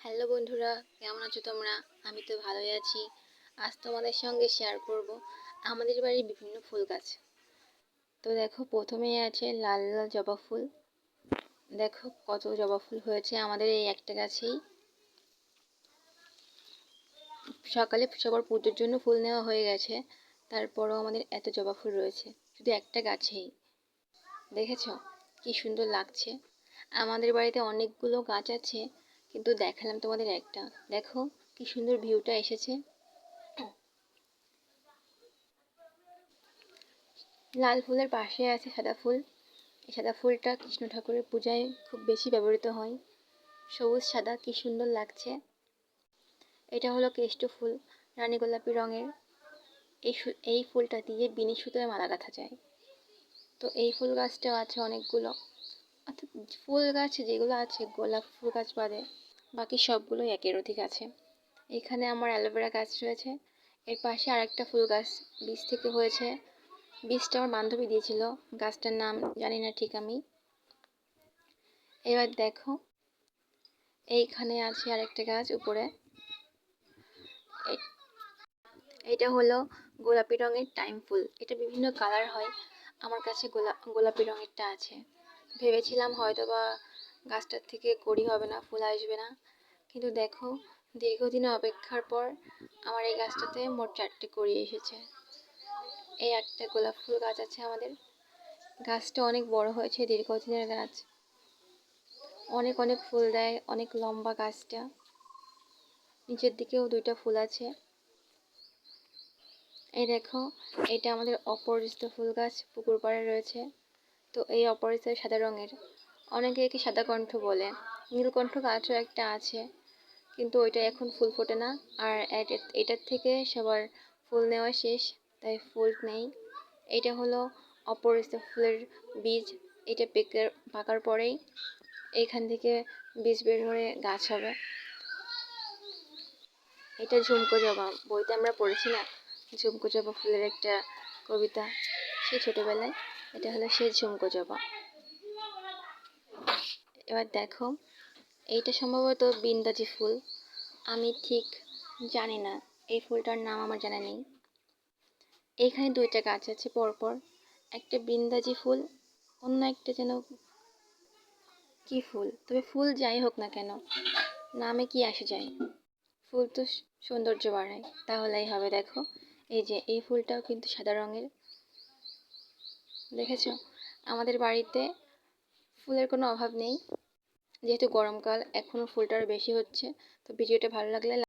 Hello বন্ধুরা, কেমন আছো তোমরা? আমি তো ভালোই আছি। আজ তোমাদের সঙ্গে শেয়ার করব আমাদের বাড়ির বিভিন্ন ফুল গাছ। তো দেখো, প্রথমেই আছে লাল লাল জবা ফুল। দেখো, কত জবা ফুল হয়েছে আমাদের এই একটা গাছেই। সকালে সবার পুজোর জন্য ফুল নেওয়া হয়ে গেছে। তারপরও আমাদের এত জবা ফুল রয়েছে, শুধু একটা গাছেই। দেখেছ? কি সুন্দর লাগছে। আমাদের বাড়িতে অনেকগুলো গাছ আছে। কিন্তু দেখালাম তোমাদের একটা। দেখো কি সুন্দর ভিউটা এসেছে। লাল ফুলের পাশে আছে সাদা ফুল। এই সাদা ফুলটা কৃষ্ণ ঠাকুরের পূজায় খুব বেশি ব্যবহৃত হয়। সবুজ, সাদা, কি সুন্দর লাগছে। এটা হলো কেষ্ট ফুল, রানী গোলাপি রঙের। এই এই ফুলটা দিয়ে বিনি সুতোয় মালা গাঁথা যায়। তো এই ফুল গাছটাও আছে অনেকগুলো। অর্থাৎ ফুল গাছ যেগুলো আছে, গোলাপ ফুল গাছ বাদে বাকি সবগুলোই একের অধিক আছে এখানে আমার অ্যালোভেরা গাছ রয়েছে। এর পাশে আরেকটা ফুল গাছ বীজ থেকে হয়েছে। বীজটা আমার বান্ধবী দিয়েছিল। গাছটার নাম জানি না ঠিক আমি। এবার দেখো, এইখানে আছে আরেকটা গাছ উপরে। এটা হলো গোলাপি রঙের টাইম ফুল। এটা বিভিন্ন কালার হয়। আমার কাছে গোলা, গোলাপি রঙেরটা আছে। ভেবেছিলাম হয়তো বা গাছটার থেকে কড়ি হবে না, ফুল আসবে না। কিন্তু দেখো, দীর্ঘদিন অপেক্ষার পর আমার এই গাছটাতে মোট চারটে কড়ি এসেছে। এই একটা গোলাপ ফুল গাছ আছে আমাদের। গাছটা অনেক বড় হয়েছে, দীর্ঘদিনের গাছ। অনেক অনেক ফুল দেয়, অনেক লম্বা গাছটা। নিচের দিকেও দুইটা ফুল আছে। এই দেখো, এটা আমাদের অপরিচিত ফুল গাছ, পুকুর পাড়ে রয়েছে। তো এই অপরিচিত সাদা রঙের। অনেকে একে সাদা কণ্ঠ বলে। নীলকণ্ঠ গাছও একটা আছে। কিন্তু ওইটা এখন ফুল ফোটে না। আর এটার থেকে সবার ফুল নেওয়া শেষ, তাই ফুল নেই। এটা হলো অপরিচিত ফুলের বীজ, এটা পেকে, পাকার পরেই এখান থেকে বীজ বের হয়ে গাছ হবে। এটা ঝুমকো জবা, বইতে আমরা পড়েছি না? ঝুমকো জবা ফুলের একটা কবিতা সেই ছোটোবেলায়। এটা হলো সেই ঝুমকো জবা। এবার দেখো এইটা সম্ভবত বিন্দাজি ফুল। আমি ঠিক জানি না এই ফুলটার নাম আমার জানা নেই। এইখানে দুইটা গাছ আছে পরপর। একটা বিন্দাজি ফুল, অন্য একটা যেন কি ফুল? তবে ফুল যাই হোক না কেন, নামে কি আসে যায়? ফুল তো সৌন্দর্য বাড়ায়, তাহলেই হবে দেখো। এই যে, এই ফুলটাও কিন্তু সাদা রঙের। দেখেছ? আমাদের বাড়িতে ফুলের কোনো অভাব নেই। যেহেতু গরমকাল এখনও ফুলটা বেশি হচ্ছে তো ভিডিওটা ভালো লাগলে